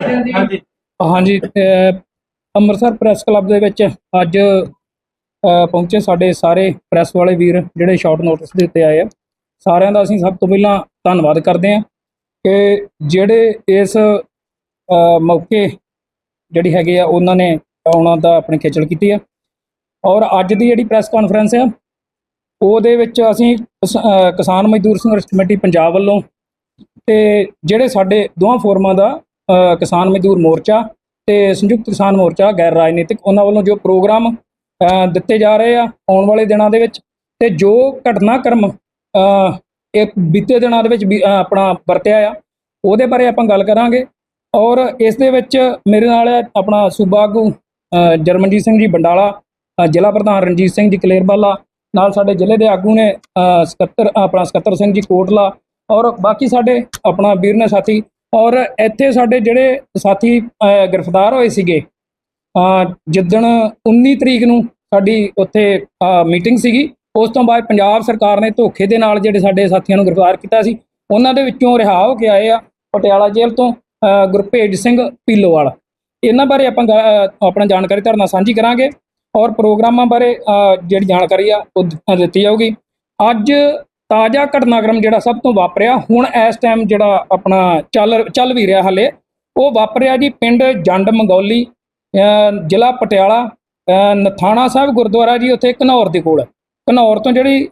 ਹਾਂਜੀ। ਹਾਂਜੀ। Amritsar press club ਦੇ ਵਿੱਚ ਅੱਜ ਪਹੁੰਚੇ ਸਾਡੇ ਸਾਰੇ ਪ੍ਰੈਸ ਵਾਲੇ ਵੀਰ ਜਿਹੜੇ ਸ਼ਾਰਟ ਨੋਟਿਸ ਦੇ ਉੱਤੇ ਆਏ ਆ। ਸਾਰਿਆਂ ਦਾ ਅਸੀਂ ਸਭ ਤੋਂ ਪਹਿਲਾਂ ਧੰਨਵਾਦ ਕਰਦੇ ਹਾਂ ਕਿ ਜਿਹੜੇ ਇਸ ਮੌਕੇ ਜਿਹੜੀ ਹੈਗੇ ਆ ਉਹਨਾਂ ਨੇ ਆਉਣਾ ਦਾ ਆਪਣੀ ਖੇਚਲ ਕੀਤੀ ਆ। ਔਰ ਅੱਜ ਦੀ ਜਿਹੜੀ ਪ੍ਰੈਸ ਕਾਨਫਰੰਸ ਆ ਉਹਦੇ ਵਿੱਚ ਅਸੀਂ ਕਿਸਾਨ ਮਜ਼ਦੂਰ ਸੰਘਰਸ਼ ਕਮੇਟੀ ਪੰਜਾਬ ਵੱਲੋਂ ਤੇ ਜਿਹੜੇ ਸਾਡੇ ਦੋਹਾਂ ਫੋਰਮਾਂ ਦਾ ਕਿਸਾਨ ਮਜ਼ਦੂਰ ਮੋਰਚਾ ਤੇ ਸੰਯੁਕਤ ਕਿਸਾਨ ਮੋਰਚਾ ਗੈਰ ਰਾਜਨੀਤਿਕ ਉਹਨਾਂ ਵੱਲੋਂ ਜੋ ਪ੍ਰੋਗਰਾਮ ਦਿੱਤੇ ਜਾ ਰਹੇ ਆ ਆਉਣ ਵਾਲੇ ਦਿਨਾਂ ਦੇ ਵਿੱਚ ਤੇ ਜੋ ਘਟਨਾਕ੍ਰਮ ਅ, ਇੱਕ ਬੀਤੇ ਦਿਨਾਂ ਦੇ ਵਿੱਚ ਵੀ, ਆਪਣਾ ਵਰਤਿਆ ਆ ਉਹਦੇ ਬਾਰੇ ਆਪਾਂ ਗੱਲ ਕਰਾਂਗੇ ਔਰ ਇਸ ਦੇ ਵਿੱਚ ਮੇਰੇ ਨਾਲ ਆਪਣਾ ਸੂਬਾ ਆਗੂ ਜਰਮਨਜੀਤ ਸਿੰਘ ਜੀ ਬੰਡਾਲਾ ਜ਼ਿਲ੍ਹਾ ਪ੍ਰਧਾਨ ਰਣਜੀਤ ਸਿੰਘ ਜੀ ਕਲੇਰਵਾਲਾ ਨਾਲ ਸਾਡੇ ਜ਼ਿਲ੍ਹੇ ਦੇ ਆਗੂ ਨੇ ਸਕੱਤਰ ਆਪਣਾ ਸਕੱਤਰ ਸਿੰਘ ਜੀ ਕੋਟਲਾ ਔਰ ਬਾਕੀ ਸਾਡੇ ਆਪਣਾ ਵੀਰ ਨੇ ਸਾਥੀ ਔਰ ਇੱਥੇ ਸਾਡੇ ਜਿਹੜੇ ਸਾਥੀ ਗ੍ਰਿਫਤਾਰ ਹੋਏ ਸੀਗੇ ਜਿੱਦਣ 19 ਤਰੀਕ ਨੂੰ ਸਾਡੀ ਉੱਥੇ ਮੀਟਿੰਗ ਸੀਗੀ ਉਸ ਤੋਂ ਬਾਅਦ ਪੰਜਾਬ ਸਰਕਾਰ ਨੇ ਧੋਖੇ ਦੇ ਨਾਲ ਜਿਹੜੇ ਸਾਡੇ ਸਾਥੀਆਂ ਨੂੰ ਗ੍ਰਿਫਤਾਰ ਕੀਤਾ ਸੀ ਉਹਨਾਂ ਦੇ ਵਿੱਚੋਂ ਰਿਹਾ ਹੋ ਕੇ ਆਏ ਆ ਪਟਿਆਲਾ ਜੇਲ੍ਹ ਤੋਂ ਅਹ, ਗੁਰਭੇਜ ਸਿੰਘ ਪੀਲੋਵਾਲ। ਇਹਨਾਂ ਬਾਰੇ ਆਪਾਂ ਗਾ- ਆਪਣਾ ਜਾਣਕਾਰੀ ਤੁਹਾਡੇ ਨਾਲ ਸਾਂਝੀ ਕਰਾਂਗੇ ਔਰ ਪ੍ਰੋਗਰਾਮਾਂ ਬਾਰੇ ਜਿਹੜੀ ਜਾਣਕਾਰੀ ਆ ਉਹ ਦਿੱਤੀ ਜਾਊਗੀ। ਅੱਜ ਤਾਜ਼ਾ ਘਟਨਾਕ੍ਰਮ ਜਿਹੜਾ ਸਭ ਤੋਂ ਵਾਪਰਿਆ, ਹੁਣ ਇਸ ਟਾਈਮ ਜਿਹੜਾ ਆਪਣਾ ਚੱਲ ਚੱਲ ਵੀ ਰਿਹਾ ਹਲੇ, ਉਹ ਵਾਪਰਿਆ ਜੀ ਪਿੰਡ ਜੰਡ ਮੰਗੌਲੀ ਜ਼ਿਲ੍ਹਾ ਪਟਿਆਲਾ ਨਥਾਣਾ ਸਾਹਿਬ ਗੁਰਦੁਆਰਾ ਜੀ, ਉੱਥੇ ਘਨੌਰ ਦੇ ਕੋਲ। ਘਨੌਰ ਤੋਂ ਜਿਹੜੀ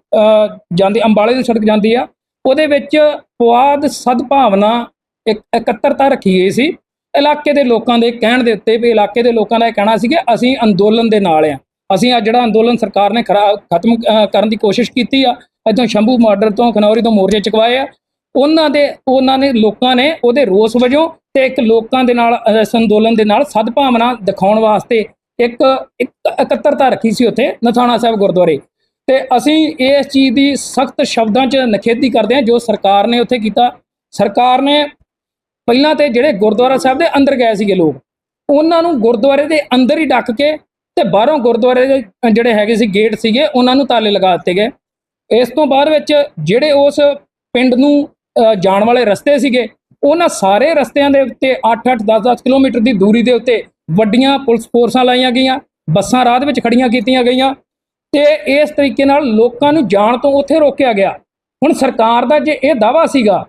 ਜਾਂਦੀ, ਅੰਬਾਲੇ ਦੀ ਸੜਕ ਜਾਂਦੀ ਆ, ਉਹਦੇ ਵਿੱਚ ਪੁਆਧ ਸਦਭਾਵਨਾ ਇੱਕ, ਇਕੱਤਰਤਾ ਰੱਖੀ ਗਈ ਸੀ। ਇਲਾਕੇ ਦੇ ਲੋਕਾਂ ਦੇ ਕਹਿਣ ਦੇ ਉੱਤੇ ਵੀ ਇਲਾਕੇ ਦੇ ਲੋਕਾਂ ਦਾ ਇਹ ਕਹਿਣਾ ਸੀ ਕਿ ਅਸੀਂ ਅੰਦੋਲਨ ਦੇ ਨਾਲ ਆ। ਅਸੀਂ ਆ ਜਿਹੜਾ ਅੰਦੋਲਨ ਸਰਕਾਰ ਨੇ ਖਰਾ ਖਤਮ ਕਰਨ ਦੀ ਕੋਸ਼ਿਸ਼ ਕੀਤੀ ਆ, ਇੱਥੋਂ ਸ਼ੰਭੂ ਮਾਰਡਰ ਤੋਂ ਖਨੌਰੀ ਤੋਂ ਮੋਰਚੇ ਚੁਕਵਾਏ ਆ। ਉਹਨਾਂ ਦੇ ਉਹਨਾਂ ਨੇ ਲੋਕਾਂ ਨੇ ਉਹਦੇ ਰੋਸ ਵਜੋਂ ਤੇ ਇੱਕ ਲੋਕਾਂ ਦੇ ਨਾਲ ਇਸ ਅੰਦੋਲਨ ਦੇ ਨਾਲ ਸਦਭਾਵਨਾ ਦਿਖਾਉਣ ਵਾਸਤੇ ਇੱਕ ਇੱਕ ਇਕੱਤਰਤਾ ਰੱਖੀ ਸੀ ਉੱਥੇ, ਨਥਾਣਾ ਸਾਹਿਬ ਗੁਰਦੁਆਰੇ। ਤੇ ਅਸੀਂ ਇਸ ਚੀਜ਼ ਦੀ ਸਖਤ ਸ਼ਬਦਾਂ 'ਚ ਨਿਖੇਧੀ ਕਰਦੇ ਹਾਂ, ਜੋ ਸਰਕਾਰ ਨੇ ਉੱਥੇ ਕੀਤਾ। ਸਰਕਾਰ ਨੇ ਪਹਿਲਾਂ ਤੇ ਜਿਹੜੇ ਗੁਰਦੁਆਰਾ ਸਾਹਿਬ ਦੇ ਅੰਦਰ ਗਏ ਸੀਗੇ ਲੋਕ, ਉਹਨਾਂ ਨੂੰ ਗੁਰਦੁਆਰੇ ਦੇ ਅੰਦਰ ਹੀ ਡੱਕ ਕੇ ਤੇ ਬਾਹਰੋਂ ਗੁਰਦੁਆਰੇ ਦੇ ਜਿਹੜੇ ਹੈਗੇ ਸੀ ਗੇਟ ਸੀਗੇ, ਉਹਨਾਂ ਨੂੰ ਤਾਲੇ ਲਗਾ ਦਿੱਤੇ ਗਏ। ਇਸ ਤੋਂ ਬਾਅਦ ਵਿੱਚ ਜਿਹੜੇ ਉਸ ਪਿੰਡ ਨੂੰ ਜਾਣ ਵਾਲੇ ਰਸਤੇ ਸੀਗੇ, ਉਹਨਾਂ ਸਾਰੇ ਰਸਤਿਆਂ ਦੇ ਉੱਤੇ 8-8 10-10 ਕਿਲੋਮੀਟਰ ਦੀ ਦੂਰੀ ਦੇ ਉੱਤੇ ਵੱਡੀਆਂ ਪੁਲਿਸ ਫੋਰਸਾਂ ਲਾਈਆਂ ਗਈਆਂ, ਬੱਸਾਂ ਰਾਹ ਦੇ ਵਿੱਚ ਖੜੀਆਂ ਕੀਤੀਆਂ ਗਈਆਂ ਤੇ ਇਸ ਤਰੀਕੇ ਨਾਲ ਲੋਕਾਂ ਨੂੰ ਜਾਣ ਤੋਂ ਉੱਥੇ ਰੋਕਿਆ ਗਿਆ। ਹੁਣ ਸਰਕਾਰ ਦਾ ਜੇ ਇਹ ਦਾਵਾ ਸੀਗਾ,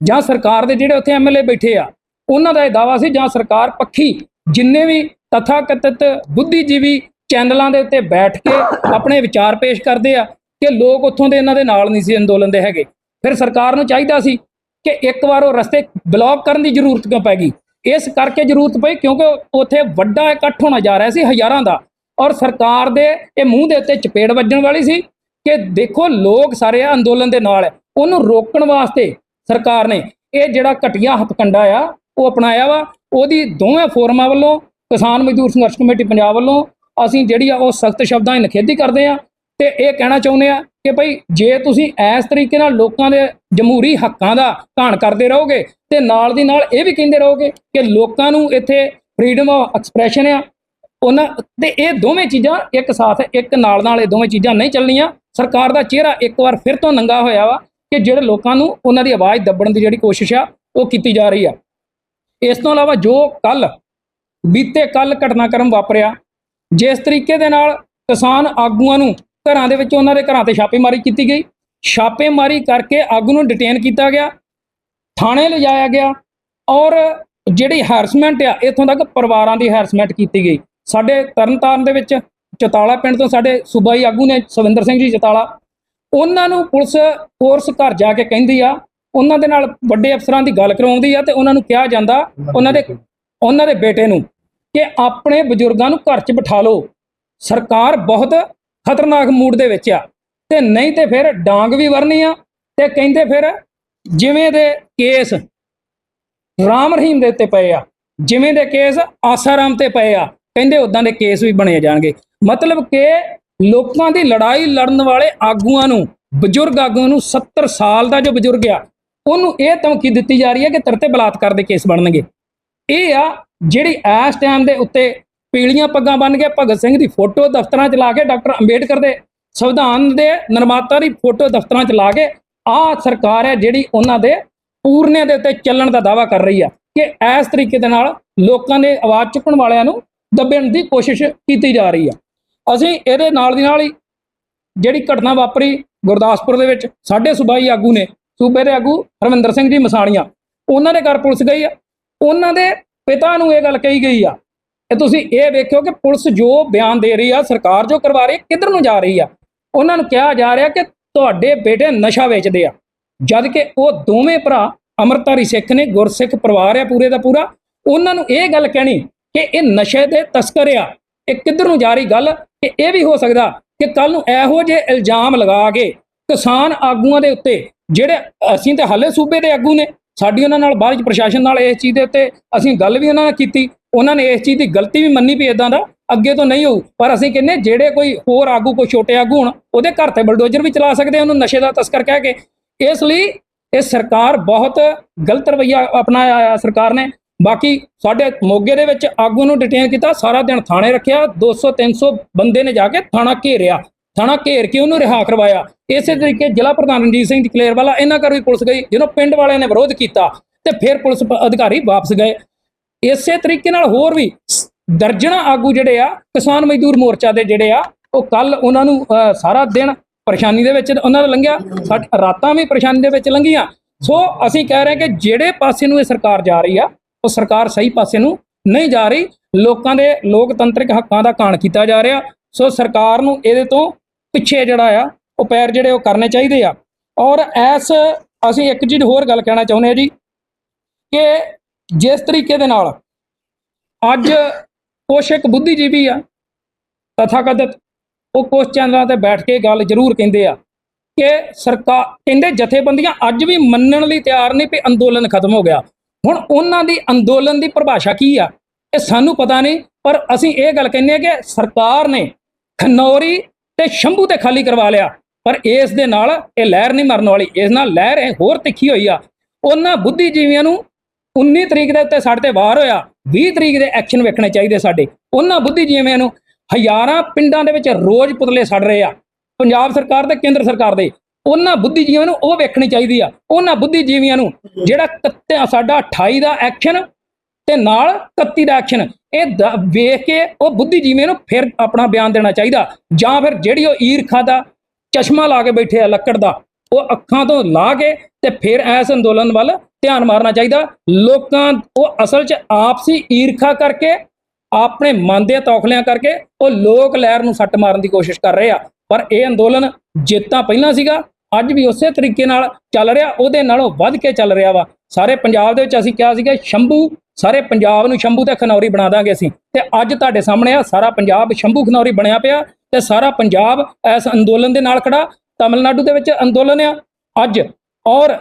ਜਾਂ ਸਰਕਾਰ ਦੇ ਜਿਹੜੇ ਉੱਥੇ ਐਮਐਲਏ ਬੈਠੇ ਆ, ਉਹਨਾਂ ਦਾ ਇਹ ਦਾਵਾ ਸੀ, ਜਾਂ ਸਰਕਾਰ ਪੱਖੀ ਜਿੰਨੇ ਵੀ ਤਥਾਕਥਿਤ ਬੁੱਧੀਜੀਵੀ ਚੈਨਲਾਂ ਦੇ ਉੱਤੇ ਬੈਠ ਕੇ ਆਪਣੇ ਵਿਚਾਰ ਪੇਸ਼ ਕਰਦੇ ਆ ਕਿ ਲੋਕ ਉੱਥੋਂ ਦੇ ਇਹਨਾਂ ਦੇ ਨਾਲ ਨਹੀਂ ਸੀ ਅੰਦੋਲਨ ਦੇ ਹੈਗੇ। ਫਿਰ ਸਰਕਾਰ ਨੂੰ ਚਾਹੀਦਾ ਸੀ ਕਿ ਇੱਕ ਵਾਰ ਉਹ ਰਸਤੇ ਬਲੌਕ ਕਰਨ ਦੀ ਜ਼ਰੂਰਤ ਕਿਉਂ ਪੈ ਗਈ? ਇਸ ਕਰਕੇ ਜ਼ਰੂਰਤ ਪਈ ਕਿਉਂਕਿ ਉੱਥੇ ਵੱਡਾ ਇਕੱਠ ਹੋਣਾ ਜਾ ਰਿਹਾ ਸੀ ਹਜ਼ਾਰਾਂ ਦਾ ਔਰ ਸਰਕਾਰ ਦੇ ਇਹ ਮੂੰਹ ਦੇ ਉੱਤੇ ਚਪੇੜ ਵੱਜਣ ਵਾਲੀ ਸੀ ਕਿ ਦੇਖੋ ਲੋਕ ਸਾਰੇ ਆ ਅੰਦੋਲਨ ਦੇ ਨਾਲ ਉਹਨੂੰ ਰੋਕਣ ਵਾਸਤੇ ਸਰਕਾਰ ਨੇ ਇਹ ਜਿਹੜਾ ਘਟੀਆ ਹਥਕੰਡਾ ਆ, ਉਹ ਅਪਣਾਇਆ ਵਾ। ਉਹਦੀ ਦੋਵੇਂ ਫੋਰਮਾਂ ਵੱਲੋਂ ਕਿਸਾਨ ਮਜ਼ਦੂਰ ਸੰਘਰਸ਼ ਕਮੇਟੀ ਪੰਜਾਬ ਵੱਲੋਂ ਅਸੀਂ ਜਿਹੜੀ ਆ ਉਹ ਸਖਤ ਸ਼ਬਦਾਂ 'ਚ ਨਿਖੇਧੀ ਕਰਦੇ ਆ ਤੇ ਇਹ ਕਹਿਣਾ ਚਾਹੁੰਦੇ ਆ ਕਿ ਭਈ ਜੇ ਤੁਸੀਂ ਇਸ ਤਰੀਕੇ ਨਾਲ ਲੋਕਾਂ ਦੇ ਜਮਹੂਰੀ ਹੱਕਾਂ ਦਾ ਘਾਣ ਕਰਦੇ ਰਹੋਗੇ ਤੇ ਨਾਲ ਦੀ ਨਾਲ ਇਹ ਵੀ ਕਹਿੰਦੇ ਰਹੋਗੇ ਕਿ ਲੋਕਾਂ ਨੂੰ ਇੱਥੇ ਫਰੀडम ਆਫ ਐਕਸਪ੍ਰੈਸ਼ਨ ਆ, ਉਹਨਾਂ ਤੇ ਇਹ ਦੋਵੇਂ ਚੀਜ਼ਾਂ ਇੱਕ ਸਾਥ, ਇੱਕ ਨਾਲ ਨਾਲ ਇਹ ਦੋਵੇਂ ਚੀਜ਼ਾਂ ਨਹੀਂ ਚੱਲਣੀਆਂ। ਸਰਕਾਰ ਦਾ ਚਿਹਰਾ ਇੱਕ ਵਾਰ ਫਿਰ ਤੋਂ ਨੰਗਾ ਹੋਇਆ ਵਾ ਕਿ ਜਿਹੜੇ ਲੋਕਾਂ ਨੂੰ ਉਹਨਾਂ ਦੀ ਆਵਾਜ਼ ਦੱਬਣ ਦੀ ਜਿਹੜੀ ਕੋਸ਼ਿਸ਼ ਆ, ਉਹ ਕੀਤੀ ਜਾ ਰਹੀ ਆ। ਇਸ ਤੋਂ ਇਲਾਵਾ ਜੋ ਕੱਲ ਬੀਤੇ ਕੱਲ ਘਟਨਾਕ੍ਰਮ ਵਾਪਰਿਆ। ਜਿਸ ਤਰੀਕੇ ਦੇ ਨਾਲ ਕਿਸਾਨ ਆਗੂਆਂ ਨੂੰ ਘਰਾਂ ਦੇ ਵਿੱਚ ਉਹਨਾਂ ਦੇ ਘਰਾਂ ਤੇ ਛਾਪੇਮਾਰੀ ਕੀਤੀ ਗਈ। ਛਾਪੇਮਾਰੀ ਕਰਕੇ ਆਗੂ ਨੂੰ ਡਿਟੇਨ ਕੀਤਾ ਗਿਆ, ਥਾਣੇ ਲਿਜਾਇਆ ਗਿਆ ਔਰ ਜਿਹੜੀ ਹੈਰਸਮੈਂਟ ਆ, ਇਥੋਂ ਤੱਕ ਪਰਿਵਾਰਾਂ ਦੀ ਹੈਰਸਮੈਂਟ ਕੀਤੀ ਗਈ। ਸਾਡੇ ਤਰਨਤਾਰਨ ਦੇ ਵਿੱਚ ਚਤਾਲਾ ਪਿੰਡ ਤੋਂ ਸਾਡੇ ਸੂਬਾਈ ਆਗੂ ਨੇ ਸਵਿੰਦਰ ਸਿੰਘ ਜੀ ਚਤਾਲਾ। ਉਹਨਾਂ ਨੂੰ ਪੁਲਿਸ ਫੋਰਸ ਘਰ ਜਾ ਕੇ ਕਹਿੰਦੀ ਆ, ਉਹਨਾਂ ਦੇ ਨਾਲ ਵੱਡੇ ਅਫਸਰਾਂ ਦੀ ਗੱਲ ਕਰਵਾਉਂਦੀ ਆ ਤੇ ਉਹਨਾਂ ਨੂੰ ਕਿਹਾ ਜਾਂਦਾ, ਉਹਨਾਂ ਦੇ ਉਹਨਾਂ ਦੇ ਬੇਟੇ ਨੂੰ। ਕਿ ਆਪਣੇ ਬਜ਼ੁਰਗਾਂ ਨੂੰ ਘਰ 'ਚ ਬਿਠਾ ਲਓ। ਸਰਕਾਰ ਬਹੁਤ ਖਤਰਨਾਕ ਮੂਡ ਦੇ ਵਿੱਚ ਆ। ਤੇ ਨਹੀਂ ਤੇ ਫਿਰ ਡਾਂਗ ਵੀ ਵਰਨੀ ਆ ਤੇ ਕਹਿੰਦੇ ਫਿਰ ਜਿਵੇਂ ਦੇ ਕੇਸ ਰਾਮ ਰਹੀਮ ਦੇ ਉੱਤੇ ਪਏ ਆ, ਜਿਵੇਂ ਦੇ ਕੇਸ ਆਸਾਰਾਮ ਤੇ ਪਏ ਆ, ਕਹਿੰਦੇ ਉਦਾਂ ਦੇ ਕੇਸ ਵੀ ਬਣੇ ਜਾਣਗੇ। ਮਤਲਬ ਕਿ ਲੋਕਾਂ ਦੀ ਲੜਾਈ ਲੜਨ ਵਾਲੇ ਆਗੂਆਂ ਨੂੰ, ਬਜ਼ੁਰਗ ਆਗੂਆਂ ਨੂੰ 70 ਸਾਲ ਦਾ ਜੋ ਬਜ਼ੁਰਗ ਆ, ਉਹਨੂੰ ਇਹ ਧਮਕੀ ਦਿੱਤੀ ਜਾ ਰਹੀ ਹੈ ਕਿ ਤੇਰੇ ਤੇ ਬਲਾਤਕਾਰ ਦੇ ਕੇਸ ਬਣਨਗੇ। ਇਹ ਆ ਜਿਹੜੀ ਇਸ ਟਾਈਮ ਦੇ ਉੱਤੇ ਪੀਲੀਆਂ ਪੱਗਾਂ ਬੰਨ ਕੇ ਭਗਤ ਸਿੰਘ ਦੀ ਫੋਟੋ ਦਫ਼ਤਰਾਂ 'ਚ ਲਾ ਕੇ ਡਾਕਟਰ ਅੰਬੇਡਕਰ ਦੇ ਸੰਵਿਧਾਨ ਦੇ ਨਿਰਮਾਤਾ ਦੀ ਫੋਟੋ ਦਫ਼ਤਰਾਂ 'ਚ ਲਾ ਕੇ ਆਹ ਸਰਕਾਰ ਹੈ ਜਿਹੜੀ ਉਹਨਾਂ ਦੇ ਪੂਰਨੇ ਦੇ ਉੱਤੇ ਚੱਲਣ ਦਾ ਦਾਵਾ ਕਰ ਰਹੀ ਆ ਕਿ ਇਸ ਤਰੀਕੇ ਦੇ ਨਾਲ ਲੋਕਾਂ ਦੇ ਆਵਾਜ਼ ਚੁੱਕਣ ਵਾਲਿਆਂ ਨੂੰ ਦੱਬਣ ਦੀ ਕੋਸ਼ਿਸ਼ ਕੀਤੀ ਜਾ ਰਹੀ ਆ। ਅਸੀਂ ਇਹਦੇ ਨਾਲ ਦੀ ਨਾਲ ਹੀ ਜਿਹੜੀ ਘਟਨਾ ਵਾਪਰੀ ਗੁਰਦਾਸਪੁਰ ਦੇ ਵਿੱਚ, ਸਾਡੇ ਸੂਬਾਈ ਆਗੂ ਨੇ, ਸੂਬੇ ਦੇ ਆਗੂ ਹਰਮਿੰਦਰ ਸਿੰਘ ਜੀ ਮਸਾਣੀਆਂ, ਉਹਨਾਂ ਦੇ ਘਰ ਪੁਲਿਸ ਗਈ ਆ। ਉਹਨਾਂ ਦੇ ਪਿਤਾ ਨੂੰ ਇਹ ਗੱਲ ਕਹੀ ਗਈ ਆ ਕਿ ਤੁਸੀਂ ਇਹ ਵੇਖਿਓ ਕਿ ਪੁਲਿਸ ਜੋ ਬਿਆਨ ਦੇ ਰਹੀ ਆ, ਸਰਕਾਰ ਜੋ ਕਰਵਾ ਰਹੀ ਹੈ ਕਿੱਧਰ ਨੂੰ ਜਾ ਰਹੀ ਆ? ਉਹਨਾਂ ਨੂੰ ਕਿਹਾ ਜਾ ਰਿਹਾ ਕਿ ਤੁਹਾਡੇ ਬੇਟੇ ਨਸ਼ਾ ਵੇਚਦੇ ਆ। ਜਦ ਕਿ ਉਹ ਦੋਵੇਂ ਭਰਾ ਅੰਮ੍ਰਿਤਧਾਰੀ ਸਿੱਖ ਨੇ, ਗੁਰਸਿੱਖ ਪਰਿਵਾਰ ਆ ਪੂਰੇ ਦਾ ਪੂਰਾ, ਉਹਨਾਂ ਨੂੰ ਇਹ ਗੱਲ ਕਹਿਣੀ ਕਿ ਇਹ ਨਸ਼ੇ ਦੇ ਤਸਕਰ ਆ। ਇਹ ਕਿੱਧਰ ਨੂੰ ਜਾ ਰਹੀ ਗੱਲ? ਕਿ ਇਹ ਵੀ ਹੋ ਸਕਦਾ ਕਿ ਕੱਲ ਨੂੰ ਇਹੋ ਜਿਹੇ ਇਲਜ਼ਾਮ ਲਗਾ ਕੇ ਕਿਸਾਨ ਆਗੂਆਂ ਦੇ ਉੱਤੇ, ਜਿਹੜੇ ਅਸੀਂ ਤੇ ਹਾਲੇ ਸੂਬੇ ਦੇ ਆਗੂ ਨੇ ਸਾਡੀ ਉਹਨਾਂ ਨਾਲ ਬਾਅਦ ਚ ਪ੍ਰਸ਼ਾਸਨ ਨਾਲ ਇਸ ਚੀਜ਼ ਦੇ ਉੱਤੇ ਅਸੀਂ ਗੱਲ ਵੀ ਉਹਨਾਂ ਨਾਲ ਕੀਤੀ। ਉਹਨਾਂ ਨੇ ਇਸ ਚੀਜ਼ ਦੀ ਗਲਤੀ ਵੀ ਮੰਨੀ ਵੀ ਇਦਾਂ ਦਾ ਅੱਗੇ ਤੋਂ ਨਹੀਂ ਹੋਊ। ਪਰ ਅਸੀਂ ਕਹਿੰਨੇ ਜਿਹੜੇ ਕੋਈ ਹੋਰ ਆਗੂ, ਕੋਈ ਛੋਟੇ ਆਗੂ ਹੋਣ, ਉਹਦੇ ਘਰ ਤੇ ਬਲਡੋਜ਼ਰ ਵੀ ਚਲਾ ਸਕਦੇ ਉਹਨੂੰ ਨਸ਼ੇ ਦਾ ਤਸਕਰ ਕਹਿ ਕੇ। ਇਸ ਲਈ ਇਹ ਸਰਕਾਰ ਬਹੁਤ ਗਲਤ ਰਵਈਆ ਅਪਣਾਇਆ ਆ ਸਰਕਾਰ ਨੇ। ਬਾਕੀ ਸਾਡੇ ਮੋਗੇ ਦੇ ਵਿੱਚ ਆਗੂ ਨੂੰ ਡਿਟੇਨ ਕੀਤਾ, ਸਾਰਾ ਦਿਨ ਥਾਣੇ ਰੱਖਿਆ 200 300 ਬੰਦੇ ਨੇ ਜਾ ਕੇ ਥਾਣਾ ਘੇਰਿਆ। ਥਾਣਾ ਘੇਰ ਕੇ ਉਹਨੂੰ ਰਿਹਾ ਕਰਵਾਇਆ। ਇਸੇ ਤਰੀਕੇ ਜ਼ਿਲ੍ਹਾ ਪ੍ਰਧਾਨ ਰਣਜੀਤ ਸਿੰਘ ਕਲੇਰ ਵਾਲਾ ਇਹਨਾਂ ਘਰ ਵੀ ਪੁਲਿਸ ਗਈ, ਜਦੋਂ ਪਿੰਡ ਵਾਲਿਆਂ ਨੇ ਵਿਰੋਧ ਕੀਤਾ ਤੇ ਫਿਰ ਪੁਲਿਸ ਅਧਿਕਾਰੀ ਵਾਪਸ ਗਏ। ਇਸੇ ਤਰੀਕੇ ਨਾਲ ਹੋਰ ਵੀ ਦਰਜਣਾ ਆਗੂ ਜਿਹੜੇ ਆ, ਕਿਸਾਨ ਮਜ਼ਦੂਰ ਮੋਰਚਾ ਦੇ ਜਿਹੜੇ ਆ, ਉਹ ਕੱਲ ਉਹਨਾਂ ਨੂੰ ਸਾਰਾ ਦਿਨ ਪਰੇਸ਼ਾਨੀ ਦੇ ਵਿੱਚ ਉਹਨਾਂ ਦਾ ਲੰਘਿਆ ਸਾਡ- ਰਾਤਾਂ ਵੀ ਪਰੇਸ਼ਾਨੀ ਦੇ ਵਿੱਚ ਲੰਘੀਆਂ। ਸੋ ਅਸੀਂ ਕਹਿ ਰਹੇ ਕਿ ਜਿਹੜੇ ਪਾਸੇ ਨੂੰ ਇਹ ਸਰਕਾਰ ਜਾ ਰਹੀ ਆ, ਉਹ ਸਰਕਾਰ ਸਹੀ ਪਾਸੇ ਨੂੰ ਨਹੀਂ ਜਾ ਰਹੀ। ਲੋਕਾਂ ਦੇ ਲੋਕਤੰਤਰਿਕ ਹੱਕਾਂ ਦਾ ਕਾਣ ਕੀਤਾ ਜਾ ਰਿਹਾ। ਸੋ ਸਰਕਾਰ ਨੂੰ ਇਹਦੇ ਤੋਂ ਪਿੱਛੇ ਜਿਹੜਾ ਆ, ਉਹ ਪੈਰ ਜਿਹੜੇ ਉਹ ਕਰਨੇ ਚਾਹੀਦੇ ਆ। ਔਰ ਐਸ ਅਸੀਂ ਇੱਕ ਚੀਜ਼ ਹੋਰ ਗੱਲ ਕਹਿਣਾ ਚਾਹੁੰਦੇ ਆ ਜੀ, ਕਿ ਜਿਸ ਤਰੀਕੇ ਦੇ ਨਾਲ ਅੱਜ ਕੁਛ ਇੱਕ ਬੁੱਧੀਜੀਵੀ ਆ, ਤਥਾਕਥਿਤ, ਉਹ ਕੁਛ ਚੈਨਲਾਂ ਤੇ ਬੈਠ ਕੇ ਗੱਲ ਜ਼ਰੂਰ ਕਹਿੰਦੇ ਆ ਕਿ ਸਰਕਾਰ ਕਹਿੰਦੇ ਜਥੇਬੰਦੀਆਂ ਅੱਜ ਵੀ ਮੰਨਣ ਲਈ ਤਿਆਰ ਨਹੀਂ ਵੀ ਅੰਦੋਲਨ ਖਤਮ ਹੋ ਗਿਆ। ਹੁਣ ਉਹਨਾਂ ਦੀ ਅੰਦੋਲਨ ਦੀ ਪਰਿਭਾਸ਼ਾ ਕੀ ਆ, ਇਹ ਸਾਨੂੰ ਪਤਾ ਨਹੀਂ, ਪਰ ਅਸੀਂ ਇਹ ਗੱਲ ਕਹਿੰਦੇ ਆ ਕਿ ਸਰਕਾਰ ਨੇ ਖਨੌਰੀ ਤੇ ਸ਼ੰਭੂ ਤੇ ਖਾਲੀ ਕਰਵਾ ਲਿਆ। ਪਰ ਇਸ ਦੇ ਨਾਲ ਇਹ ਲਹਿਰ ਨਹੀਂ ਮਰਨ ਵਾਲੀ। ਇਸ ਨਾਲ ਲਹਿਰ ਇਹ ਹੋਰ ਤਿੱਖੀ ਹੋਈ ਆ। ਉਹਨਾਂ ਬੁੱਧੀਜੀਵੀਆਂ ਨੂੰ 19 ਤਰੀਕ ਦੇ ਉੱਤੇ ਸਾਡੇ ਤੇ ਵਾਰ ਹੋਇਆ। 20 ਤਰੀਕ ਦੇ ਐਕਸ਼ਨ ਵੇਖਣੇ ਚਾਹੀਦੇ ਸਾਡੇ। ਉਹਨਾਂ ਬੁੱਧੀਜੀਵੀਆਂ ਨੂੰ ਹਜ਼ਾਰਾਂ ਪਿੰਡਾਂ ਦੇ ਵਿੱਚ ਰੋਜ਼ ਪੁਤਲੇ ਸੜ ਰਹੇ ਆ। ਪੰਜਾਬ ਸਰਕਾਰ ਤੇ ਕੇਂਦਰ ਸਰਕਾਰ ਦੇ। ਉਹਨਾਂ ਬੁੱਧੀਜੀਵੀਆਂ ਨੂੰ ਉਹ ਵੇਖਣੀ ਚਾਹੀਦੀ ਆ। ਉਹਨਾਂ ਬੁੱਧੀਜੀਵੀਆਂ ਨੂੰ ਜਿਹੜਾ ਕੱਤੇ- ਸਾਡਾ 28 ਦਾ ਐਕਸ਼ਨ ਤੇ ਨਾਲ 31 ਦਾ ਐਕਸ਼ਨ ਇਹ ਦ- ਵੇਖ ਕੇ ਉਹ ਬੁੱਧੀਜੀਵੀਆਂ ਨੂੰ ਫਿਰ ਆਪਣਾ ਬਿਆਨ ਦੇਣਾ ਚਾਹੀਦਾ। ਜਾਂ ਫਿਰ ਜਿਹੜੀ ਉਹ ਈਰਖਾ ਦਾ ਚਸ਼ਮਾ ਲਾ ਕੇ ਬੈਠੇ ਆ, ਲੱਕੜ ਦਾ, ਉਹ ਅੱਖਾਂ ਤੋਂ ਲਾ ਕੇ ਤੇ ਫਿਰ ਐਸ ਅੰਦੋਲਨ ਵੱਲ ਧਿਆਨ ਮਾਰਨਾ ਚਾਹੀਦਾ। ਲੋਕਾਂ, ਉਹ ਅਸਲ 'ਚ ਆਪਸੀ ਈਰਖਾ ਕਰਕੇ, ਆਪਣੇ ਮਨ ਦੇ ਤੌਖਲਿਆਂ ਕਰਕੇ ਉਹ ਲੋਕ ਲਹਿਰ ਨੂੰ ਸੱਟ ਮਾਰਨ ਦੀ ਕੋਸ਼ਿਸ਼ ਕਰ ਰਹੇ ਆ। ਪਰ ਇਹ ਅੰਦੋਲਨ ਜਿੱਤਾਂ ਪਹਿਲਾਂ ਸੀਗਾ ਅੱਜ ਵੀ ਉਸੇ ਤਰੀਕੇ ਨਾਲ ਚੱਲ ਰਿਹਾ, ਉਹਦੇ ਨਾਲੋਂ ਵੱਧ ਕੇ ਚੱਲ ਰਿਹਾ ਵਾ। ਸਾਰੇ ਪੰਜਾਬ ਦੇ ਵਿੱਚ ਅਸੀਂ ਕਿਹਾ ਸੀਗਾ, ਸ਼ੰਭੂ, ਸਾਰੇ ਪੰਜਾਬ ਨੂੰ ਸ਼ੰਭੂ ਤੇ ਖਨੌਰੀ ਬਣਾ ਦਾਂਗੇ ਅਸੀਂ। ਤੇ ਅੱਜ ਤੁਹਾਡੇ ਸਾਹਮਣੇ ਆ, ਸਾਰਾ ਪੰਜਾਬ ਸ਼ੰਭੂ ਖਨੌਰੀ ਬਣਿਆ ਪਿਆ, ਤੇ ਸਾਰਾ ਪੰਜਾਬ ਇਸ ਅੰਦੋਲਨ ਦੇ ਨਾਲ ਖੜਾ। ਤਮਿਲਨਾਡੂ ਦੇ ਵਿੱਚ ਅੰਦੋਲਨ ਆ, ਅੱਜ। ਔਰ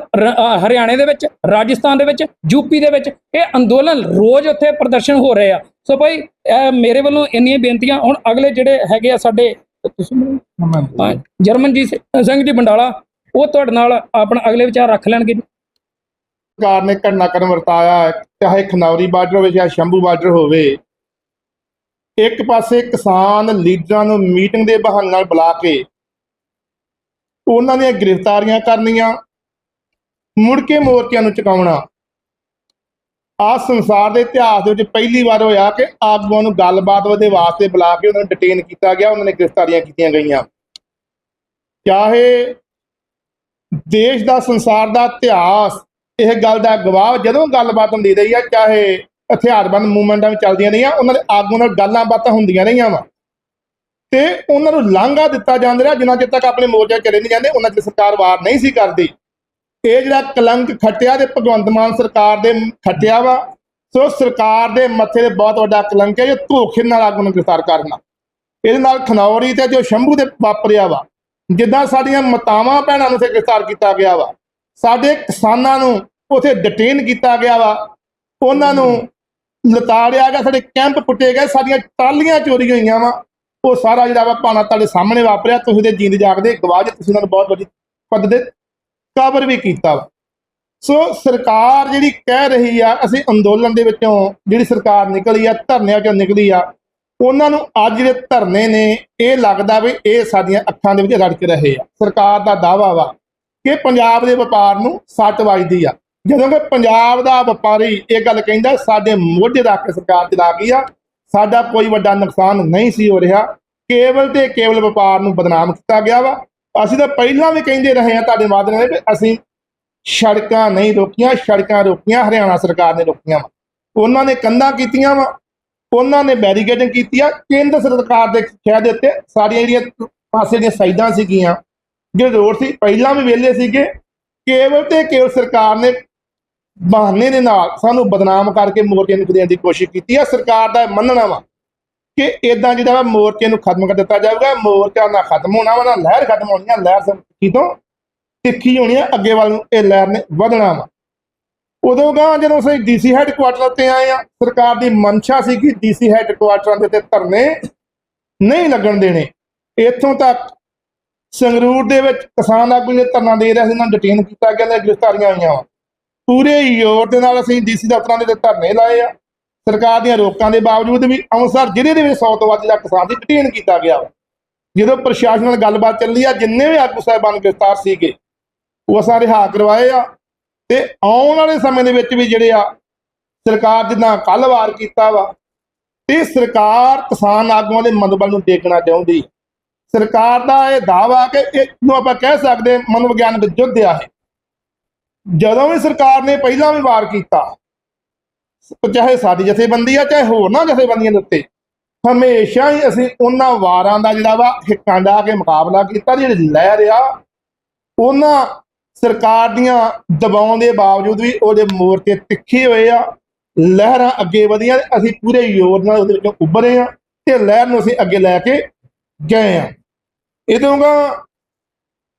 ਹਰਿਆਣੇ ਦੇ ਵਿੱਚ, ਰਾਜਸਥਾਨ ਦੇ ਵਿੱਚ ਯੂਪੀ ਦੇ ਵਿੱਚ ਇਹ ਅੰਦੋਲਨ ਰੋਜ਼ ਉੱਥੇ ਪ੍ਰਦਰਸ਼ਨ ਹੋ ਰਹੇ ਆ। ਸੋ ਭਾਈ ਮੇਰੇ ਵੱਲੋਂ ਇੰਨੀਆਂ ਬੇਨਤੀਆਂ, ਹੁਣ ਅਗਲੇ ਜਿਹੜੇ ਹੈਗੇ ਆ ਸਾਡੇ ਤੁਸੀਂ ਮੈਨੂੰ- ਹਾਂ, ਜਰਮਨਜੀਤ ਸਿੰਘ ਜੀ ਬੰਡਾਲਾ ਉਹ ਤੁਹਾਡੇ ਨਾਲ ਆਪਣਾ ਅਗਲੇ ਵਿਚਾਰ ਰੱਖ ਲੈਣਗੇ। ਸਰਕਾਰ ਨੇ ਘਟਨਾਕ੍ਰਮ ਵਰਤਾਇਆ ਚਾਹੇ ਖਨੌਰੀ ਬਾਰਡਰ ਹੋਵੇ ਜਾਂ ਸ਼ੰਭੂ ਬਾਰਡਰ ਹੋਵੇ। ਇੱਕ ਪਾਸੇ ਕਿਸਾਨ ਲੀਡਰਾਂ ਨੂੰ ਮੀਟਿੰਗ ਦੇ ਬਹਾਨੇ ਨਾਲ ਬੁਲਾ ਕੇ ਉਹਨਾਂ ਦੀਆਂ ਗ੍ਰਿਫਤਾਰੀਆਂ ਕਰਨੀਆਂ ਮੁੜ ਕੇ ਮੋਰਚਿਆਂ ਨੂੰ ਚੁਕਾਉਣਾ। ਆ ਸੰਸਾਰ ਦੇ ਇਤਿਹਾਸ ਦੇ ਵਿੱਚ ਪਹਿਲੀ ਵਾਰ ਹੋਇਆ ਕਿ ਆਗੂਆਂ ਨੂੰ ਗੱਲਬਾਤ ਦੇ ਵਾਸਤੇ ਬੁਲਾ ਕੇ ਉਹਨਾਂ ਨੂੰ ਡਿਟੇਨ ਕੀਤਾ ਗਿਆ, ਉਹਨਾਂ ਨੇ ਗ੍ਰਿਫਤਾਰੀਆਂ ਕੀਤੀਆਂ ਗਈਆਂ। ਚਾਹੇ ਦੇਸ਼ ਦਾ, ਸੰਸਾਰ ਦਾ ਇਤਿਹਾਸ, ਇਹ ਗੱਲ ਦਾ ਗਵਾਹ ਜਦੋਂ ਗੱਲਬਾਤ ਹੁੰਦੀ ਰਹੀ ਆ, ਚਾਹੇ ਹਥਿਆਰਬੰਦ ਮੂਵਮੈਂਟਾਂ ਵਿੱਚ ਚੱਲਦੀਆਂ ਰਹੀਆਂ, ਉਹਨਾਂ ਦੇ ਆਗੂਆਂ ਨਾਲ ਗੱਲਾਂ ਬਾਤਾਂ ਹੁੰਦੀਆਂ ਰਹੀਆਂ ਵਾ। ਤੇ ਉਹਨਾਂ ਨੂੰ ਲਾਂਘਾ ਦਿੱਤਾ ਜਾਂਦਾ ਰਿਹਾ, ਜਿੰਨਾ ਚਿਰ ਤੱਕ ਆਪਣੇ ਮੋਰਚਾ ਚਲੇ ਨਹੀਂ ਜਾਂਦੇ, ਉਹਨਾਂ ਚਿਰ ਸਰਕਾਰ ਵਾਰ ਨਹੀਂ ਸੀ ਕਰਦੀ। ਇਹ ਜਿਹੜਾ ਕਲੰਕ ਖੱਟਿਆ ਤੇ ਭਗਵੰਤ ਮਾਨ ਸਰਕਾਰ ਦੇ ਖੱਟਿਆ ਵਾ, ਸੋ ਸਰਕਾਰ ਦੇ ਮੱਥੇ ਤੇ ਬਹੁਤ ਵੱਡਾ ਕਲੰਕ ਹੈ, ਜੋ ਧੋਖੇ ਨਾਲ ਆਗੂ ਨੂੰ ਗ੍ਰਿਫਤਾਰ ਕਰਨਾ ਇਹਦੇ ਨਾਲ ਖਨੌਰੀ ਤੇ ਜੋ ਸ਼ੰਭੂ ਦੇ ਵਾਪਰਿਆ ਵਾ, ਜਿੱਦਾਂ ਸਾਡੀਆਂ ਮਤਾਵਾਂ ਭੈਣਾਂ ਨੂੰ ਤੇ ਗ੍ਰਿਫਤਾਰ ਕੀਤਾ ਗਿਆ ਵਾ, ਸਾਡੇ ਕਿਸਾਨਾਂ ਨੂੰ ਉਥੇ ਡਿਟੇਨ ਕੀਤਾ ਗਿਆ ਵਾ, ਉਹਨਾਂ ਨੂੰ ਲਤਾੜਿਆ ਗਿਆ, ਸਾਡੇ ਕੈਂਪ ਪੁੱਟੇ ਗਏ, ਸਾਡੀਆਂ ਟਾਲੀਆਂ ਚੋਰੀ ਹੋਈਆਂ ਵਾ, ਉਹ ਸਾਰਾ ਜਿਹੜਾ ਵਾ ਭਾਣਾ ਤੁਹਾਡੇ ਸਾਹਮਣੇ ਵਾਪਰਿਆ, ਤੁਸੀਂ ਦੇ ਜੀਂਦ ਜਾਗਦੇ, ਗਵਾਹ ਜੇ, ਤੁਸੀਂ ਉਹਨਾਂ ਨੂੰ ਬਹੁਤ ਵੱਡੀ ਪਦ ਦੇ ਕਵਰ ਵੀ ਕੀਤਾ। ਵਾ ਸੋ ਸਰਕਾਰ ਜਿਹੜੀ ਕਹਿ ਰਹੀ ਆ, ਅਸੀਂ ਅੰਦੋਲਨ ਦੇ ਵਿੱਚੋਂ ਜਿਹੜੀ ਸਰਕਾਰ ਨਿਕਲੀ ਆ, ਧਰਨਿਆਂ ਚੋਂ ਨਿਕਲੀ ਆ, ਉਹਨਾਂ ਨੂੰ ਅੱਜ ਦੇ ਧਰਨੇ ਨੇ ਇਹ ਲੱਗਦਾ ਵੀ ਇਹ ਸਾਡੀਆਂ ਅੱਖਾਂ ਦੇ ਵਿੱਚ ਰੜ ਕੇ ਰਹੇ ਆ। ਸਰਕਾਰ ਦਾ ਦਾਵਾ ਵਾ ਕਿ ਪੰਜਾਬ ਦੇ ਵਪਾਰ ਨੂੰ ਸੱਟ ਵੱਜਦੀ ਆ। ਜਦੋਂ ਕਿ ਪੰਜਾਬ ਦਾ ਵਪਾਰੀ ਇਹ ਗੱਲ ਕਹਿੰਦਾ, ਸਾਡੇ ਮੋਢੇ ਰੱਖ ਕੇ ਸਰਕਾਰ ਚਲਾ ਗਈ ਆ, ਸਾਡਾ ਕੋਈ ਵੱਡਾ ਨੁਕਸਾਨ ਨਹੀਂ ਸੀ ਹੋ ਰਿਹਾ। ਕੇਵਲ ਤੇ ਕੇਵਲ ਵਪਾਰ ਨੂੰ ਬਦਨਾਮ ਕੀਤਾ ਗਿਆ ਵਾ। ਅਸੀਂ ਤਾਂ ਪਹਿਲਾਂ ਵੀ ਕਹਿੰਦੇ ਰਹੇ ਆ ਤੁਹਾਡੇ ਮਾਧਿਅਮ ਨਾਲ ਵੀ ਅਸੀਂ ਸੜਕਾਂ ਨਹੀਂ ਰੋਕੀਆਂ, ਸੜਕਾਂ ਰੋਕੀਆਂ, ਹਰਿਆਣਾ ਸਰਕਾਰ ਨੇ ਰੋਕੀਆਂ ਵਾ। ਉਹਨਾਂ ਨੇ ਕੰਧਾਂ ਕੀਤੀਆਂ ਵਾ, ਉਹਨਾਂ ਨੇ ਬੈਰੀਕੇਡਿੰਗ ਕੀਤੀ ਆ। ਕੇਂਦਰ ਸਰਕਾਰ ਦੇ ਖਿਆ ਦੇ ਉੱਤੇ ਸਾਡੀਆਂ ਜਿਹੜੀਆਂ ਪਾਸੇ ਦੀਆਂ ਸਾਈਡਾਂ ਸੀਗੀਆਂ, ਜਿਹੜੇ ਰੋਡ ਸੀ, ਪਹਿਲਾਂ ਵੀ ਵਿਹਲੇ ਸੀਗੇ। ਕੇਵਲ ਤੇ ਕੇਵਲ ਸਰਕਾਰ ਨੇ ਬਹਾਨੇ ਦੇ ਨਾਲ ਸਾਨੂੰ ਬਦਨਾਮ ਕਰਕੇ ਮੋਰਚੇ ਨੂੰ ਖਦੇਣ ਦੀ ਕੋਸ਼ਿਸ਼ ਕੀਤੀ ਆ। ਸਰਕਾਰ ਦਾ ਮੰਨਣਾ ਵਾ ਕਿ ਇਦਾਂ ਜਿਹੜਾ ਵਾ ਮੋਰਚੇ ਨੂੰ ਖਤਮ ਕਰ ਦਿੱਤਾ ਜਾਊਗਾ ਮੋਰਚਾ ਨਾ ਖਤਮ ਹੋਣਾ ਵਾ, ਨਾ ਲਹਿਰ ਖਤਮ ਹੋਣੀ ਆ, ਲਹਿਰ ਸੰਕੀ ਤੋਂ ਤਿੱਖੀ ਹੋਣੀ ਆ, ਅੱਗੇ ਵੱਲ ਨੂੰ ਇਹ ਲਹਿਰ ਨੇ ਵਧਣਾ ਵਾ। ਉਦੋਂ ਗਾ ਜਦੋਂ ਅਸੀਂ ਡੀਸੀ ਹੈੱਡਕੁਆਟਰ ਤੇ ਆਏ ਆ, ਸਰਕਾਰ ਦੀ ਮਨਸ਼ਾ ਸੀ ਕਿ ਡੀਸੀ ਹੈੱਡਕੁਆਟਰਾਂ ਦੇ ਤੇ ਧਰਨੇ ਨਹੀਂ ਲੱਗਣ ਦੇਣੇ। ਇੱਥੋਂ ਤੱਕ ਸੰਗਰੂਰ ਦੇ ਵਿੱਚ ਕਿਸਾਨ ਆਗੂ ਨੇ ਧਰਨਾ ਦੇ ਰਿਹਾ ਸੀ, ਉਹਨਾਂ ਨੂੰ ਡਿਟੇਨ ਕੀਤਾ ਗਿਆ ਤੇ ਗ੍ਰਿਫਤਾਰੀਆਂ ਹੋਈਆਂ ਵਾ। ਪੂਰੇ ਯੋਰ ਦੇ ਨਾਲ ਅਸੀਂ ਡੀਸੀ ਦਫ਼ਤਰਾਂ ਦੇ ਤੇ ਧਰਨੇ ਲਾਏ ਆ। ਸਰਕਾਰ ਦੀਆਂ ਰੋਕਾਂ ਦੇ ਬਾਵਜੂਦ ਵੀ ਅੰਮ੍ਰਿਤਸਰ ਜ਼ਿਲ੍ਹੇ ਦੇ ਵਿੱਚ 100 ਤੋਂ ਵੱਧ ਜਿਹੜਾ ਕਿਸਾਨ ਦੀ ਡਿਟੇਨ ਕੀਤਾ ਗਿਆ ਵਾ। ਜਦੋਂ ਪ੍ਰਸ਼ਾਸਨ ਨਾਲ ਗੱਲਬਾਤ ਚੱਲੀ ਆ, ਜਿੰਨੇ ਵੀ ਆਗੂ ਸਾਹਿਬਾਨ ਗ੍ਰਿਫਤਾਰ ਸੀਗੇ, ਉਹ ਅਸਾਂ ਰਿਹਾ ਕਰਵਾਏ ਆ ਤੇ ਆਉਣ ਵਾਲੇ ਸਮੇਂ ਦੇ ਵਿੱਚ ਵੀ ਜਿਹੜੇ ਆ, ਸਰਕਾਰ ਜਿੱਦਾਂ ਕੱਲ੍ਹ ਵਾਰ ਕੀਤਾ ਵਾ ਤੇ ਸਰਕਾਰ ਕਿਸਾਨ ਆਗੂਆਂ ਦੇ ਮਨੋਬਲ ਨੂੰ ਦੇਖਣਾ ਚਾਹੁੰਦੀ। ਸਰਕਾਰ ਦਾ ਇਹ ਦਾਵਾ ਕਿ ਇਹਨੂੰ ਆਪਾਂ ਕਹਿ ਸਕਦੇ ਮਨੋਵਿਗਿਆਨਕ ਯੁੱਧ ਆ ਇਹ। ਜਦੋਂ ਵੀ ਸਰਕਾਰ ਨੇ ਪਹਿਲਾਂ ਵੀ ਵਾਰ ਕੀਤਾ ਚਾਹੇ ਸਾਡੀ ਜਥੇਬੰਦੀ ਆ, ਚਾਹੇ ਹੋਰ ਨਾ ਜਥੇਬੰਦੀਆਂ ਦੇ ਉੱਤੇ। ਹਮੇਸ਼ਾ ਹੀ ਅਸੀਂ ਉਹਨਾਂ ਵਾਰਾਂ ਦਾ ਜਿਹੜਾ ਵਾ, ਹਿੱਕਾਂ ਡਾ ਕੇ ਮੁਕਾਬਲਾ ਕੀਤਾ, ਜਿਹੜੀ ਲਹਿਰ ਆ ਉਹਨਾਂ ਸਰਕਾਰ ਦੀਆਂ ਦਬਾਉਣ ਦੇ ਬਾਵਜੂਦ ਵੀ ਉਹਦੇ ਮੋਰਚੇ ਤਿੱਖੇ ਹੋਏ ਆ, ਲਹਿਰਾਂ ਅੱਗੇ ਵਧੀਆਂ, ਅਸੀਂ ਪੂਰੇ ਜ਼ੋਰ ਨਾਲ ਉਹਦੇ ਵਿੱਚੋਂ ਉੱਭਰੇ ਆ ਤੇ ਲਹਿਰ ਨੂੰ ਅਸੀਂ ਅੱਗੇ ਲੈ ਕੇ ਗਏ ਆ। ਇਹਦੋਂਗਾ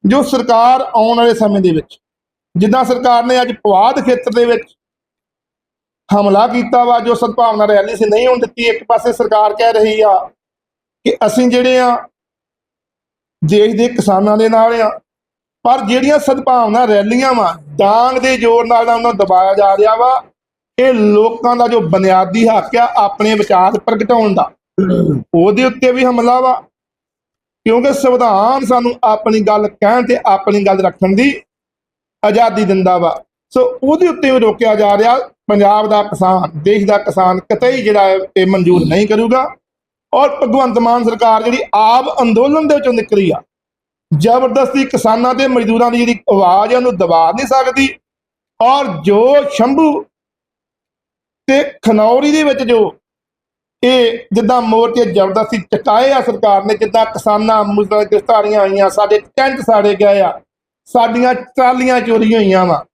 ਜੋ ਸਰਕਾਰ ਆਉਣ ਵਾਲੇ ਸਮੇਂ ਦੇ ਵਿੱਚ, ਜਿੱਦਾਂ ਸਰਕਾਰ ਨੇ ਅੱਜ ਪਵਾਦ ਖੇਤਰ ਦੇ ਵਿੱਚ ਹਮਲਾ ਕੀਤਾ ਵਾ, ਜੋ ਸਦਭਾਵਨਾ ਰੈਲੀ ਸੀ ਨਹੀਂ ਹੋਣ ਦਿੱਤੀ, ਇੱਕ ਪਾਸੇ ਸਰਕਾਰ ਕਹਿ ਰਹੀ ਆ ਕਿ ਅਸੀਂ ਜਿਹੜੇ ਆ, ਦੇਸ਼ ਦੇ ਕਿਸਾਨਾਂ ਦੇ ਨਾਲ ਆ, ਪਰ ਜਿਹੜੀਆਂ ਸਦਭਾਵਨਾ ਰੈਲੀਆਂ ਵਾ, ਡਾਂਗ ਦੇ ਜ਼ੋਰ ਨਾਲ ਉਹਨਾਂ ਨੂੰ ਦਬਾਇਆ ਜਾ ਰਿਹਾ ਵਾ, ਇਹ ਲੋਕਾਂ ਦਾ ਜੋ ਬੁਨਿਆਦੀ ਹੱਕ ਆ, ਆਪਣੇ ਵਿਚਾਰ ਪ੍ਰਗਟਾਉਣ ਦਾ, ਉਹਦੇ ਉੱਤੇ ਵੀ ਹਮਲਾ ਵਾ, ਕਿਉਂਕਿ ਸੰਵਿਧਾਨ ਸਾਨੂੰ ਆਪਣੀ ਗੱਲ ਕਹਿਣ ਤੇ ਆਪਣੀ ਗੱਲ ਰੱਖਣ ਦੀ ਆਜ਼ਾਦੀ ਦਿੰਦਾ ਵਾ, ਸੋ ਉਹਦੇ ਉੱਤੇ ਵੀ ਰੋਕਿਆ ਜਾ ਰਿਹਾ ਪੰਜਾਬ ਦਾ ਕਿਸਾਨ, ਦੇਸ਼ ਦਾ ਕਿਸਾਨ ਕਤਈ ਜਿਹੜਾ ਇਹ ਮਨਜ਼ੂਰ ਨਹੀਂ ਕਰੂਗਾ। ਔਰ ਭਗਵੰਤ ਮਾਨ ਸਰਕਾਰ ਜਿਹੜੀ ਆਪ ਅੰਦੋਲਨ ਦੇ ਵਿੱਚੋਂ ਨਿਕਲੀ ਆ, ਜ਼ਬਰਦਸਤੀ ਕਿਸਾਨਾਂ ਤੇ ਮਜ਼ਦੂਰਾਂ ਦੀ ਜਿਹੜੀ ਆਵਾਜ਼ ਹੈ ਉਹਨੂੰ ਦਬਾ ਨਹੀਂ ਸਕਦੀ। ਔਰ ਜੋ ਸ਼ੰਭੂ ਤੇ ਖਨੌਰੀ ਦੇ ਵਿੱਚ ਜੋ ਇਹ ਜਿੱਦਾਂ ਮੋਰਚੇ ਜ਼ਬਰਦਸਤੀ ਚਟਾਏ ਆ ਸਰਕਾਰ ਨੇ, ਜਿੱਦਾਂ ਕਿਸਾਨਾਂ, ਮੁਜ਼ਦਰਾਂ ਗ੍ਰਿਫਤਾਰੀਆਂ ਆਈਆਂ, ਸਾਡੇ ਟੈਂਟ ਸਾੜੇ ਗਏ ਆ, ਸਾਡੀਆਂ ਟਰਾਲੀਆਂ ਚੋਰੀ ਹੋਈਆਂ ਵਾ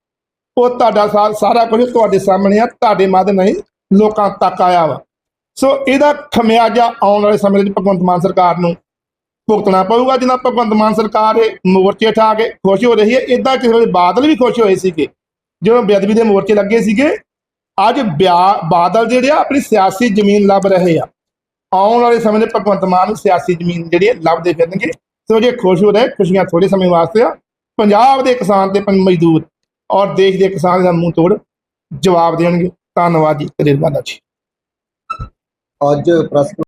ਉਹ ਤੁਹਾਡਾ ਸਾ- ਸਾਰਾ ਕੁਝ ਤੁਹਾਡੇ ਸਾਹਮਣੇ ਆ, ਤੁਹਾਡੇ ਮਦਦ ਨਹੀਂ, ਲੋਕਾਂ ਤੱਕ ਆਇਆ ਵਾ। ਸੋ ਇਹਦਾ ਖਮਿਆਜਾ ਆਉਣ ਵਾਲੇ ਸਮੇਂ ਵਿੱਚ ਭਗਵੰਤ ਮਾਨ ਸਰਕਾਰ ਨੂੰ ਭੁਗਤਣਾ ਪਊਗਾ। ਜਿੰਨਾ ਭਗਵੰਤ ਮਾਨ ਸਰਕਾਰ ਇਹ ਮੋਰਚੇ ਠਾ ਕੇ ਖੁਸ਼ ਹੋ ਰਹੀ ਹੈ ਇਦਾਂ ਕਿਸੇ ਵੇਲੇ ਬਾਦਲ ਵੀ ਖੁਸ਼ ਹੋਏ ਸੀਗੇ। ਜਦੋਂ ਬੇਅਦਬੀ ਦੇ ਮੋਰਚੇ ਲੱਗੇ ਸੀਗੇ, ਅੱਜ ਬਿਆ- ਬਾਦਲ ਜਿਹੜੇ ਆ, ਆਪਣੀ ਸਿਆਸੀ ਜ਼ਮੀਨ ਲੱਭ ਰਹੇ ਆ। ਆਉਣ ਵਾਲੇ ਸਮੇਂ ਦੇ ਭਗਵੰਤ ਮਾਨ ਨੂੰ ਸਿਆਸੀ ਜ਼ਮੀਨ ਜਿਹੜੀ ਹੈ, ਲੱਭਦੇ ਫਿਰਨਗੇ। ਸੋ ਜੇ ਖੁਸ਼ ਹੋ ਰਹੇ, ਖੁਸ਼ੀਆਂ ਥੋੜੇ ਸਮੇਂ ਵਾਸਤੇ ਆ। ਪੰਜਾਬ ਦੇ ਕਿਸਾਨ ਤੇ ਮਜ਼ਦੂਰ ਔਰ ਦੇਸ਼ ਦੇ ਕਿਸਾਨ ਦਾ ਮੂੰਹ ਤੋੜ ਜਵਾਬ ਦੇਣਗੇ। ਧੰਨਵਾਦ ਜੀ, ਤੇਰੇ ਜੀ। ਅੱਜ ਪ੍ਰੈਸ